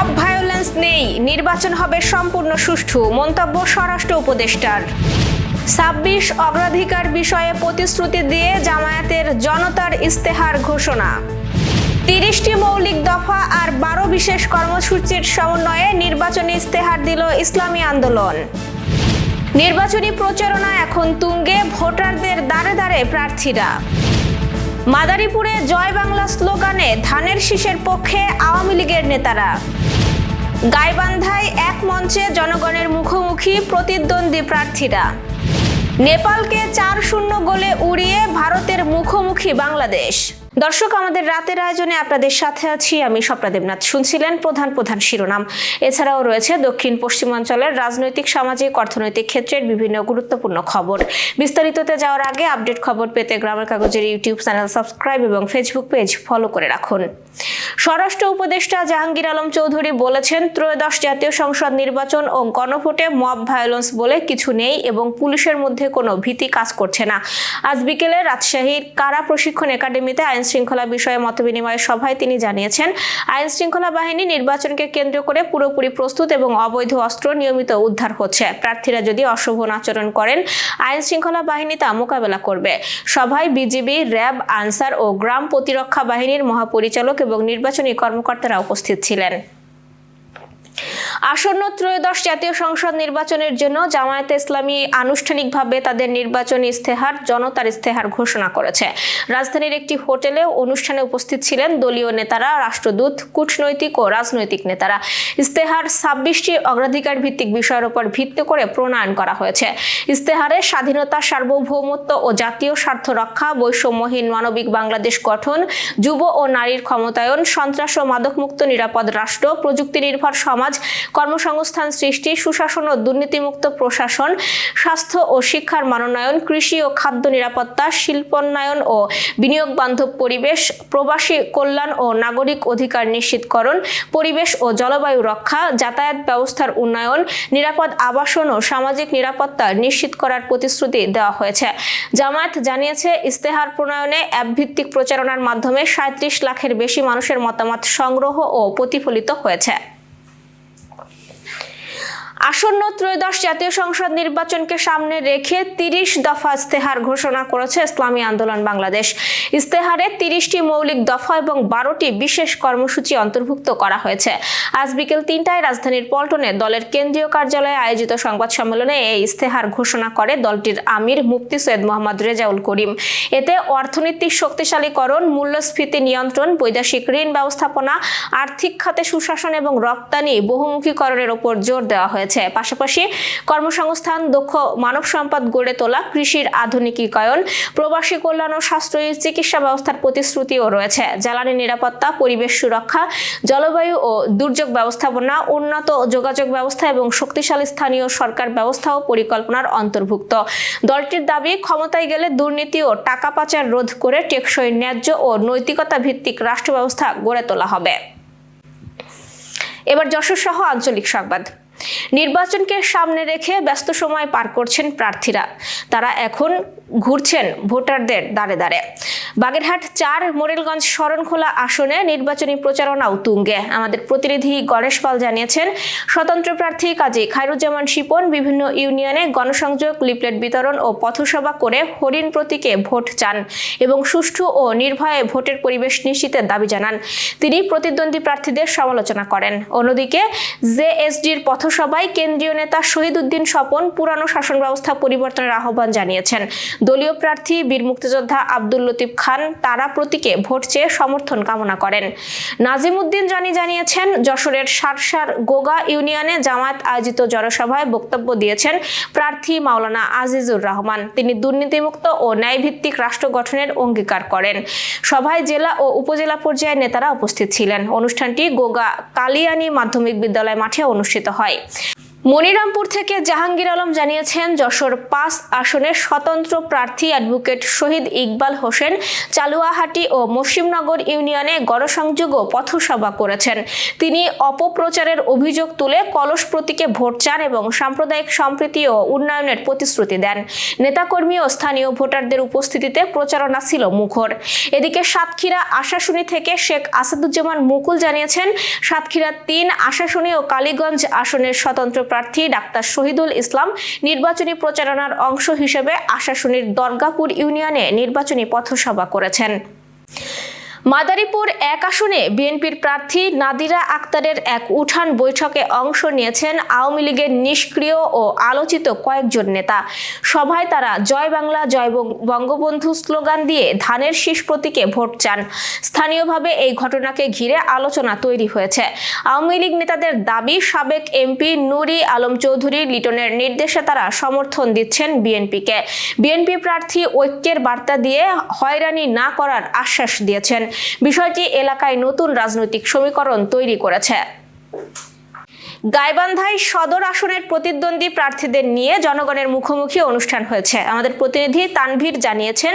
Mob violence নেই। নির্বাচন হবে সম্পূর্ণ সুষ্ঠু, মন্তব্য স্বরাষ্ট্র উপদেষ্টার। ছাব্বিশ অগ্রাধিকার বিষয়ে প্রতিশ্রুতি দিয়ে জামায়াতের জনতার ইস্তেহার ঘোষণা। তিরিশটি মৌলিক দফা আর বারো বিশেষ কর্মসূচির সমন্বয়ে নির্বাচনী ইস্তেহার দিল ইসলামী আন্দোলন। নির্বাচনী প্রচারণা এখন তুঙ্গে, ভোটারদের দাঁড়ে দাঁড়ে প্রার্থীরা। মাদারীপুরে জয় বাংলা স্লোগানে ধানের শীষের পক্ষে আওয়ামী লীগের নেতারা। গাইবান্ধায় এক মঞ্চে জনগণের মুখোমুখি প্রতিদ্বন্দ্বী প্রার্থীরা। নেপালকে চার শূন্য গোলে উড়িয়ে ভারতের মুখোমুখি বাংলাদেশ। দর্শক, আমাদের রাতের আয়োজনে আপনাদের সাথে আছি আমি স্বপ্না দেবনাথ। শুনছিলেন প্রধান প্রধান শিরোনাম। এছাড়াও রয়েছে দক্ষিণ পশ্চিমাঞ্চলের রাজনৈতিক, সামাজিক, অর্থনৈতিক ক্ষেত্রের বিভিন্ন গুরুত্বপূর্ণ খবর। বিস্তারিততে যাওয়ার আগে আপডেট খবর পেতে গ্রামের কাগজের ইউটিউব চ্যানেল সাবস্ক্রাইব এবং ফেসবুক পেজ ফলো করে রাখুন। স্বরাষ্ট্র উপদেষ্টা জাহাঙ্গীর আলম চৌধুরী বলেছেন, ত্রয়োদশ জাতীয় সংসদ নির্বাচন ও গণভোটে মব ভায়োলেন্স বলে কিছু নেই এবং পুলিশের মধ্যে কোনো ভীতি কাজ করছে না। আজ বিকেলে রাজশাহীর কারা প্রশিক্ষণ একাডেমিতে আইন শৃঙ্খলা বিষয়ে মতবিনিময় সভায় তিনি জানিয়েছেন, আইন শৃঙ্খলা বাহিনী নির্বাচনকে কেন্দ্র করে পুরোপুরি প্রস্তুত এবং অবৈধ অস্ত্র নিয়মিত উদ্ধার হচ্ছে। প্রার্থীরা যদি অশোভন আচরণ করেন, আইন শৃঙ্খলা বাহিনী তা মোকাবেলা করবে। সভায় বিজিবি, র্যাব, আনসার ও গ্রাম প্রতিরক্ষা বাহিনীর মহাপরিচালক এবং নির্বাচনী কর্মকর্তারা উপস্থিত ছিলেন। আসন্ন ত্রয়োদশ জাতীয় সংসদ নির্বাচনের জন্য জামায়াতে ইসলামী আনুষ্ঠানিকভাবে তাদের নির্বাচনী ইস্তেহার জনতার ইস্তেহার ঘোষণা করেছে। রাজধানীর একটি হোটেলে অনুষ্ঠানে উপস্থিত ছিলেন দলীয় নেতারা, রাষ্ট্রদূত, কূটনৈতিক ও রাজনৈতিক নেতারা। ইস্তেহার ছাব্বিশটি অগ্রাধিকার ভিত্তিক বিষয়ের উপর ভিত্তি করে প্রণয়ন করা হয়েছে। ইস্তেহারে স্বাধীনতা, সার্বভৌমত্ব ও জাতীয় স্বার্থ রক্ষা, বৈষম্যহীন মানবিক বাংলাদেশ গঠন, যুব ও নারীর ক্ষমতায়ন, সন্ত্রাস ও মাদকমুক্ত নিরাপদ রাষ্ট্র প্রযুক্তি নির্ভর সমাজ কর্মসংস্থান সৃষ্টি, সুশাসন ও দুর্নীতিমুক্ত প্রশাসন, স্বাস্থ্য ও শিক্ষার মানোন্নয়ন, কৃষি ও খাদ্য নিরাপত্তা, শিল্পোন্নয়ন ও বিনিয়োগ বান্ধব পরিবেশ, প্রবাসী কল্যাণ ও নাগরিক অধিকার নিশ্চিতকরণ, পরিবেশ ও জলবায়ু রক্ষা, যাতায়াত ব্যবস্থার উন্নয়ন, নিরাপদ আবাসন ও সামাজিক নিরাপত্তা নিশ্চিত করার প্রতিশ্রুতি দেওয়া হয়েছে। জামায়াত জানিয়েছে ইস্তেহার প্রণয়নে অ্যাপ ভিত্তিক প্রচারণার মাধ্যমে সাঁত্রিশ লাখের বেশি মানুষের মতামত সংগ্রহ ও প্রতিফলিত হয়েছে। আসন্ন ত্রয়োদশ জাতীয় সংসদ নির্বাচনকে সামনে রেখে তিরিশ দফা ইস্তেহার ঘোষণা করেছে ইসলামী আন্দোলন বাংলাদেশ। ইস্তেহারে তিরিশটি মৌলিক দফা এবং বারোটি বিশেষ কর্মসূচি অন্তর্ভুক্ত করা হয়েছে। আজ বিকেল তিনটায় রাজধানীর পল্টনে দলের কেন্দ্রীয় কার্যালয়ে আয়োজিত সংবাদ সম্মেলনে এই ইস্তেহার ঘোষণা করে দলটির আমির মুফতি সৈয়দ মোহাম্মদ রেজাউল করিম। এতে অর্থনীতির শক্তিশালীকরণ, মূল্যস্ফীতি নিয়ন্ত্রণ, বৈদেশিক ঋণ ব্যবস্থাপনা, আর্থিক খাতে সুশাসন এবং রপ্তানি বহুমুখীকরণের ওপর জোর দেওয়া হয়েছে। হয়েছে। পাশাপাশি কর্মসংস্থান, দক্ষ মানব সম্পদ গড়ে তোলা, কৃষির আধুনিকীকরণ, প্রবাসী কল্যাণ ও সাশ্রয়ী চিকিৎসা ব্যবস্থার প্রতিশ্রুতিও রয়েছে। জ্বালানি নিরাপত্তা, পরিবেশ সুরক্ষা, জলবায়ু ও দুর্যোগ ব্যবস্থাপনা, উন্নত যোগাযোগ ব্যবস্থা এবং শক্তিশালী স্থানীয় সরকার ব্যবস্থা ও পরিকল্পনার অন্তর্ভুক্ত। দলটির দাবি, ক্ষমতায় গেলে দুর্নীতি ও টাকা পাচার রোধ করে টেকসই ন্যায্য ও নৈতিকতা ভিত্তিক রাষ্ট্র ব্যবস্থা গড়ে তোলা হবে। এবার যশোর সহ আঞ্চলিক সংবাদ। নির্বাচনকে সামনে রেখে ব্যস্ত সময় পার করছেন প্রার্থীরা। তারা এখন ঘুরছেন ভোটারদের দাঁড়ে দাঁড়ে বাগেরহাট চার, মোরেলগঞ্জ শরণখোলা আসনে নির্বাচনী প্রচারণাও তুঙ্গে। আমাদের প্রতিনিধি গণেশ পাল জানিয়েছেন, স্বতন্ত্র প্রার্থী কাজী খায়রুজ্জামান শিপন বিভিন্ন ইউনিয়নে গণসংযোগ, লিফলেট বিতরণ ও পথসভা করে হরিণ প্রতীকে ভোট চান এবং সুষ্ঠু ও নির্ভয়ে ভোটের পরিবেশ নিশ্চিতের দাবি জানান। তিনি প্রতিদ্বন্দ্বী প্রার্থীদের সমালোচনা করেন। অন্যদিকে, জেএসডির পথসভায় কেন্দ্রীয় নেতা শহীদ উদ্দিন স্বপন পুরানো শাসন ব্যবস্থা পরিবর্তনের আহ্বান জানিয়েছেন। দলীয় প্রার্থী বীর মুক্তিযোদ্ধা আব্দুল লতিফ খান তারা প্রতীকে ভোট চেয়ে সমর্থন কামনা করেন। নাজিম উদ্দিন জানি জানিয়েছেন, যশোরের সারসার গোগা ইউনিয়নে জামায়াত আয়োজিত জনসভায় বক্তব্য দিয়েছেন প্রার্থী মাওলানা আজিজুর রহমান। তিনি দুর্নীতিমুক্ত ও ন্যায়ভিত্তিক রাষ্ট্র গঠনের অঙ্গীকার করেন। সভায় জেলা ও উপজেলা পর্যায়ের নেতারা উপস্থিত ছিলেন। অনুষ্ঠানটি গোগা কালিয়ানি মাধ্যমিক বিদ্যালয় মাঠে অনুষ্ঠিত হয়। মনিরামপুর থেকে জাহাঙ্গীর আলম জানিয়েছেন, যশোর পাঁচ আসনের স্বতন্ত্র প্রার্থী অ্যাডভোকেট শহীদ ইকবাল হোসেন চালুয়াহাটি ও মুসিমনগর ইউনিয়নে গণসংযোগ ও পথসভা করেছেন। তিনি অপপ্রচারের অভিযোগ তুলে কলস প্রতীকে ভোট চান এবং সাম্প্রদায়িক সম্প্রীতি ও উন্নয়নের প্রতিশ্রুতি দেন। নেতাকর্মী ও স্থানীয় ভোটারদের উপস্থিতিতে প্রচারণা ছিল মুখর। এদিকে সাতক্ষীরা আশাশুনি থেকে শেখ আসাদুজ্জামান মুকুল জানিয়েছেন, সাতক্ষীরা তিন আশাশুনি ও কালীগঞ্জ আসনের স্বতন্ত্র প্রার্থী ডাক্তার শহীদুল ইসলাম নির্বাচনী প্রচারণার অংশ হিসেবে আশাশুনির দরগাপুর ইউনিয়নে নির্বাচনী পথসভা করেছেন। মাদারীপুর এক আসনে বিএনপির প্রার্থী নাদিরা আক্তারের এক উঠান বৈঠকে অংশ নিয়েছেন আওয়ামী লীগের নিষ্ক্রিয় ও আলোচিত কয়েকজন নেতা। সভায় তারা জয় বাংলা, জয় বঙ্গবন্ধু স্লোগান দিয়ে ধানের শীষ প্রতীকে ভোট চান। স্থানীয়ভাবে এই ঘটনাকে ঘিরে আলোচনা তৈরি হয়েছে। আওয়ামী লীগ নেতাদের দাবি, সাবেক এমপি নুরি আলম চৌধুরী লিটনের নির্দেশে তারা সমর্থন দিচ্ছেন বিএনপিকে। বিএনপি প্রার্থী ঐক্যের বার্তা দিয়ে হয়রানি না করার আশ্বাস দিয়েছেন। বিষয়টি এলাকায় নতুন রাজনৈতিক সমীকরণ তৈরি করেছে। গাইবান্ধায় সদর আসনের প্রতিদ্বন্দ্বী প্রার্থীদের নিয়ে জনগণের মুখোমুখি অনুষ্ঠান হয়েছে। আমাদের প্রতিনিধি তানভীর জানিয়েছেন,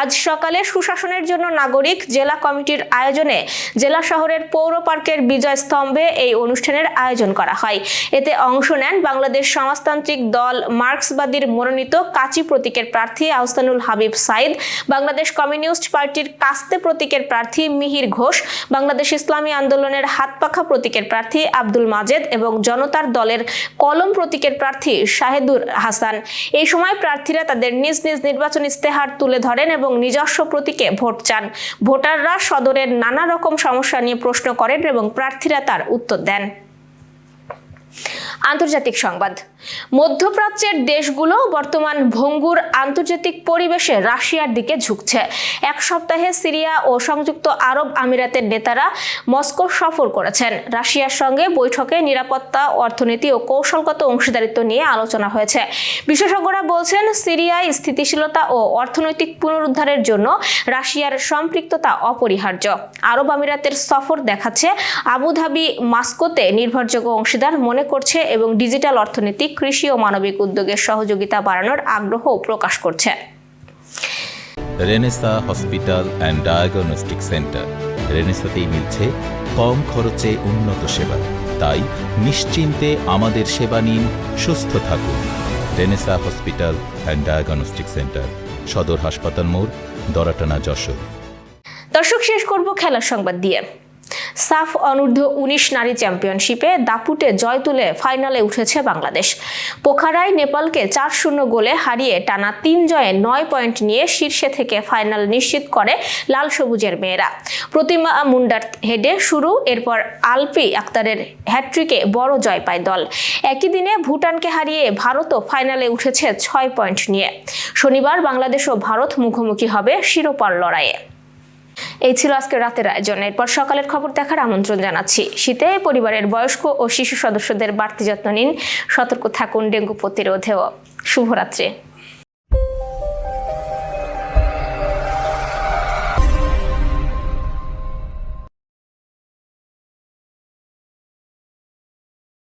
আজ সকালে সুশাসনের জন্য নাগরিক জেলা কমিটির আয়োজনে জেলা শহরের পৌর পার্কের বিজয় স্তম্ভে এই অনুষ্ঠানের আয়োজন করা হয়। এতে অংশ নেন বাংলাদেশ সমাজতান্ত্রিক দল মার্ক্সবাদীর মনোনীত কাচি প্রতীকের প্রার্থী আহসানুল হাবিব সাইদ, বাংলাদেশ কমিউনিস্ট পার্টির কাস্তে প্রতীকের প্রার্থী মিহির ঘোষ, বাংলাদেশ ইসলামী আন্দোলনের হাতপাখা প্রতীকের প্রার্থী আব্দুল মাজেদ এবং জনতার দলের কলম প্রতীকের প্রার্থী শাহেদুর হাসান। এই সময় প্রার্থীরা তাদের নিজ নিজ নির্বাচন ইস্তেহার তুলে ধরেন এবং নিজস্ব প্রতীকে ভোট চান। ভোটাররা সদরের নানা রকম সমস্যা নিয়ে প্রশ্ন করেন এবং প্রার্থীরা তার উত্তর দেন। আন্তর্জাতিক সংবাদ। মধ্যপ্রাচ্যের দেশগুলো বর্তমান ভঙ্গুর আন্তর্জাতিক পরিবেশে রাশিয়ার দিকে ঝুঁকছে। এক সপ্তাহে সিরিয়া ও সংযুক্ত আরব আমিরাতের নেতারা মস্কো সফর করেছেন। রাশিয়ার সঙ্গে বৈঠকে নিরাপত্তা, অর্থনীতি ও কৌশলগত অংশীদারিত্ব নিয়ে আলোচনা হয়েছে। বিশেষজ্ঞরা বলছেন, সিরিয়ায় স্থিতিশীলতা ও অর্থনৈতিক পুনরুদ্ধারের জন্য রাশিয়ার সম্পৃক্ততা অপরিহার্য। আরব আমিরাতের সফর দেখাচ্ছে, আবুধাবি, মাস্কোতে নির্ভরযোগ্য অংশীদার মনে করছে এবং ডিজিটাল অর্থনীতি কৃষি ও মানবিক উদ্যোগের সহযোগিতা বাড়ানোর আগ্রহ প্রকাশ করছে। Renesa hospital and diagnostic centre. রেনেসাতেই মিলছে কম খরচে উন্নত সেবা। তাই নিশ্চিন্তে আমাদের সেবা নিন সুস্থ থাকুন। Renesa hospital and diagnostic centre সদর হাসপাতাল মোড় দরাটানা যশোর। দর্শক শেষ করব খেলার সংবাদ দিয়ে। সাফ অনূর্ধ্ব উনিশ নারী চ্যাম্পিয়নশিপে দাপুটে জয় তুলে ফাইনালে উঠেছে বাংলাদেশ। পোখারায় নেপালকে চার শূন্য গোলে হারিয়ে টানা তিন জয়ে নয় পয়েন্ট নিয়ে শীর্ষে থেকে ফাইনাল নিশ্চিত করে লাল সবুজের মেয়েরা। প্রতিমা মুন্ডার হেডে শুরু, এরপর আলপি আক্তারের হ্যাট্রিকে বড় জয় পায় দল। একই দিনে ভুটানকে হারিয়ে ভারতও ফাইনালে উঠেছে ছয় পয়েন্ট নিয়ে। শনিবার বাংলাদেশ ও ভারত মুখোমুখি হবে শিরোপার লড়াইয়ে। এই ছিল আজকে রাতের আয়োজন। এরপর সকালের খবর দেখার আমন্ত্রণ জানাচ্ছি। শীতে পরিবারের বয়স্ক ও শিশু সদস্যদের বাড়তি যত্ন নিন। সতর্ক থাকুন ডেঙ্গু প্রতিরোধেও। শুভরাত্রি।